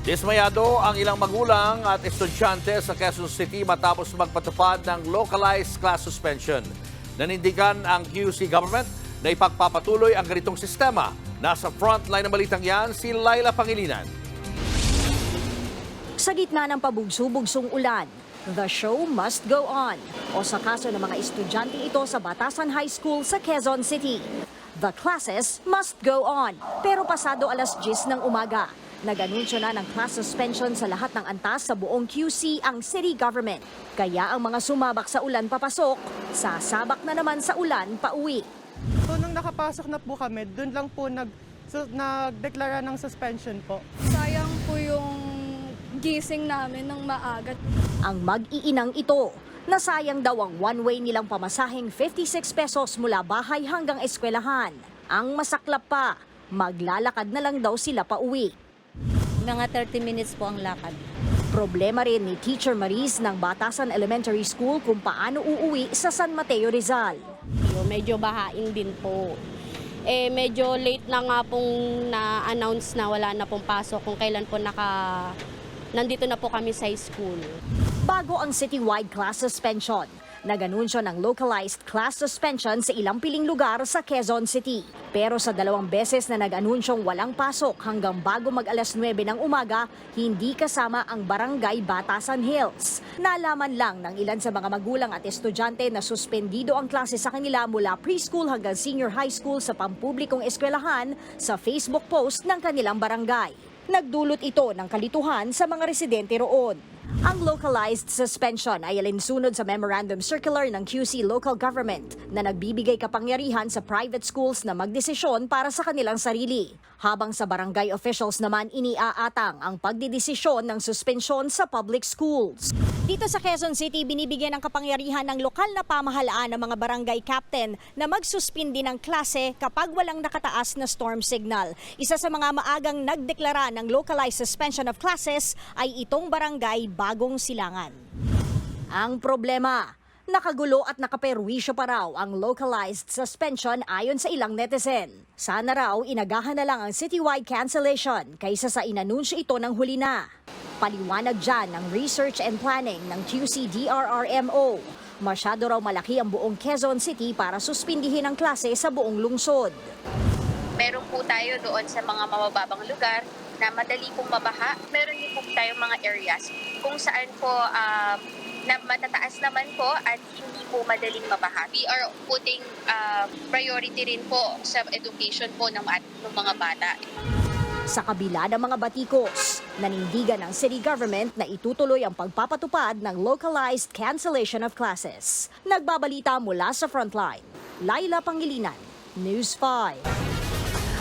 Dismayado ang ilang magulang at estudyante sa Quezon City matapos magpatupad ng localized class suspension. Nanindigan ang QC government na ipagpapatuloy ang ganitong sistema. Nasa frontline ng balitang yan si Laila Pangilinan. Sa gitna ng pabugso-bugsong ulan, the show must go on. O sa kaso ng mga estudyante ito sa Batasan High School sa Quezon City. The classes must go on. Pero pasado alas 10 ng umaga, nag-anunsyo na ng class suspension sa lahat ng antas sa buong QC ang city government. Kaya ang mga sumabak sa ulan papasok, sasabak na naman sa ulan pauwi. So nung nakapasok na po kami, doon lang po nag, so, nagdeklara ng suspension po. Sayang po yung gising namin ng maaga. Ang mag-iinang ito, nasayang daw ang one-way nilang pamasaheng 56 pesos mula bahay hanggang eskwelahan. Ang masaklap pa, maglalakad na lang daw sila pa uwi. Mga 30 minutes po ang lakad. Problema rin ni Teacher Maris ng Batasan Elementary School kung paano uuwi sa San Mateo Rizal. Yo, medyo bahain din po. Eh, medyo late na nga pong na-announce na wala na pong pasok kung kailan po naka... Nandito na po kami sa school. Bago ang citywide class suspension, nag-anunsyo ng localized class suspension sa ilang piling lugar sa Quezon City. Pero sa dalawang beses na nag-anunsyong walang pasok hanggang bago mag alas 9 ng umaga, hindi kasama ang barangay Batasan Hills. Nalaman lang ng ilan sa mga magulang at estudyante na suspendido ang klase sa kanila mula preschool hanggang senior high school sa pampublikong eskwelahan sa Facebook post ng kanilang barangay. Nagdulot ito ng kalituhan sa mga residente roon. Ang localized suspension ay alinsunod sa memorandum circular ng QC local government na nagbibigay kapangyarihan sa private schools na magdesisyon para sa kanilang sarili. Habang sa barangay officials naman iniaatang ang pagdidesisyon ng suspensyon sa public schools. Dito sa Quezon City, binibigyan ng kapangyarihan ng lokal na pamahalaan ng mga barangay captain na magsuspindi ng klase kapag walang nakataas na storm signal. Isa sa mga maagang nagdeklara ng localized suspension of classes ay itong barangay Bagong Silangan. Ang problema, nakagulo at nakaperwisyo pa raw ang localized suspension ayon sa ilang netizen. Sana raw inagahan na lang ang citywide cancellation kaysa sa inanunsyo ito ng huli na. Paliwanag dyan ng Research and Planning ng QC-DRRMO. Masyado raw malaki ang buong Quezon City para suspindihin ang klase sa buong lungsod. meron po tayo doon sa mga mabababang lugar na madali pong mabaha. Meron din po tayo mga areas kung saan po um, na matataas naman po at hindi po madaling mabaha. We are putting uh, priority rin po sa education po ng, ng mga bata. Sa kabila ng mga batikos, nanindigan ng city government na itutuloy ang pagpapatupad ng localized cancellation of classes. Nagbabalita mula sa frontline. Laila Pangilinan, News 5.